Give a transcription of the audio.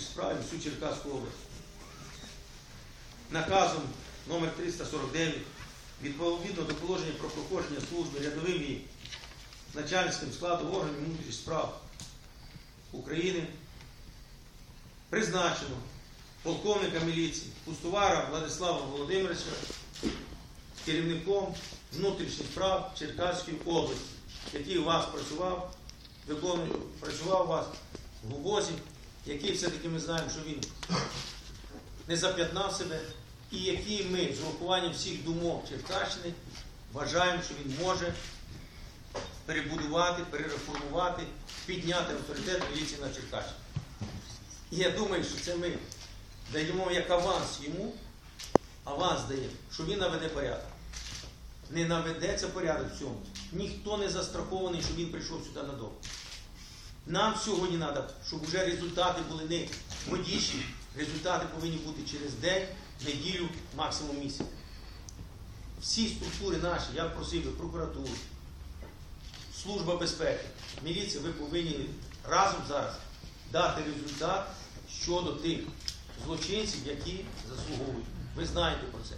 внутрішніх справ і всю Черкаську область. Наказом номер 349 відповідно до положення про проходження служби рядовим і начальницьким складом органів внутрішніх справ України призначено полковника міліції Пустувара Владислава Володимировича керівником внутрішніх справ Черкаської області, який у вас працював, виконує, працював у вас в обозі, який все-таки ми знаємо, що він не зап'ятнав себе, і який ми з урахуванням всіх думок Черкащини вважаємо, що він може перебудувати, перереформувати, підняти авторитет міліції на Черкащині. І я думаю, що це ми даємо як аванс йому, аванс даємо, що він наведе порядок. Не наведеться порядок в цьому. Ніхто не застрахований, що він прийшов сюди надовго. Нам сьогодні треба, щоб вже результати були не модіші, результати повинні бути через день, неділю, максимум місяць. Всі структури наші, я просив би прокуратуру, Служба безпеки, міліція, ви повинні разом зараз дати результат щодо тих злочинців, які заслуговують. Ви знаєте про це.